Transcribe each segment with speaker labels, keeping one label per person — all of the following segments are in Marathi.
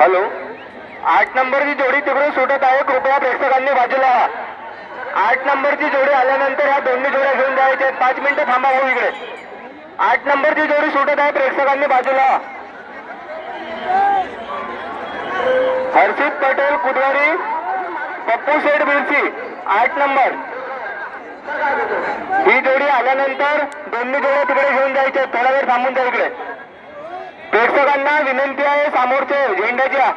Speaker 1: हॅलो? आठ नंबरची जोडी तिकडून सुटत आहे. कृपया प्रेक्षकांनी बाजूला आठ नंबरची जोडी आल्यानंतर ह्या दोन्ही जोड्या घेऊन जायच्या पाच मिनिटं थांबा भाऊ इकडे. आठ नंबरची जोडी सुटत आहे. प्रेक्षकांनी बाजूला हर्षित पटेल कुदवारी पप्पू शेठ बिरसी. आठ नंबर. ही जोडी आल्यानंतर दोन्ही जोड्या तिकडे घेऊन जायच्या थोडा वेळ थांबून जा इकडे. प्रेक्षकांना विनंती आहे समोरचे झेंड्याच्या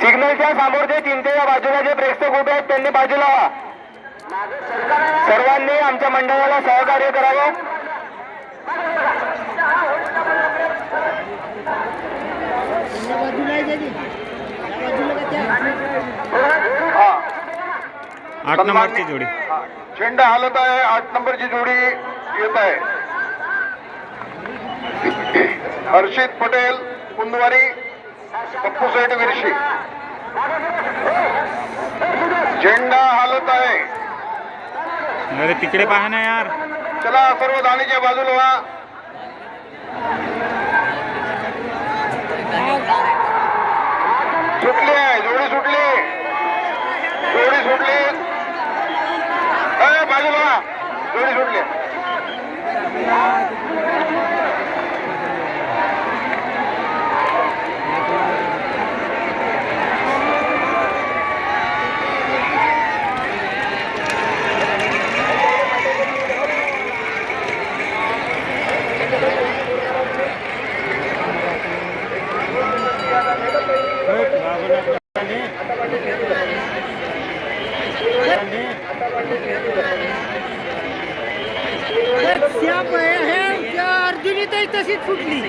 Speaker 1: सिग्नलच्या समोरचे चिंतेच्या बाजूला जे प्रेक्षक उभे आहेत त्यांनी बाजूला व्हा. सर्वांनी आमच्या मंडळाला सहकार्य करावं. हा.
Speaker 2: आठ नंबरची जोडी.
Speaker 1: झेंडा हालत आहे आठ नंबरची जोडी येत आहे. हर्षित पटेल कुंदवारी पप्पू सेठ विरशी. झेंडा हालत आहे.
Speaker 2: अरे तिकडे पहा ना यार.
Speaker 1: चला सर्व दाणीच्या बाजूला व्हा. सुटली आहे जोडी सुटली. जोडी सुटली. ए, बाजूला. जोडी सुटली
Speaker 3: श्याप आहे त्या अर्जुनी तरी तशीच फुटली.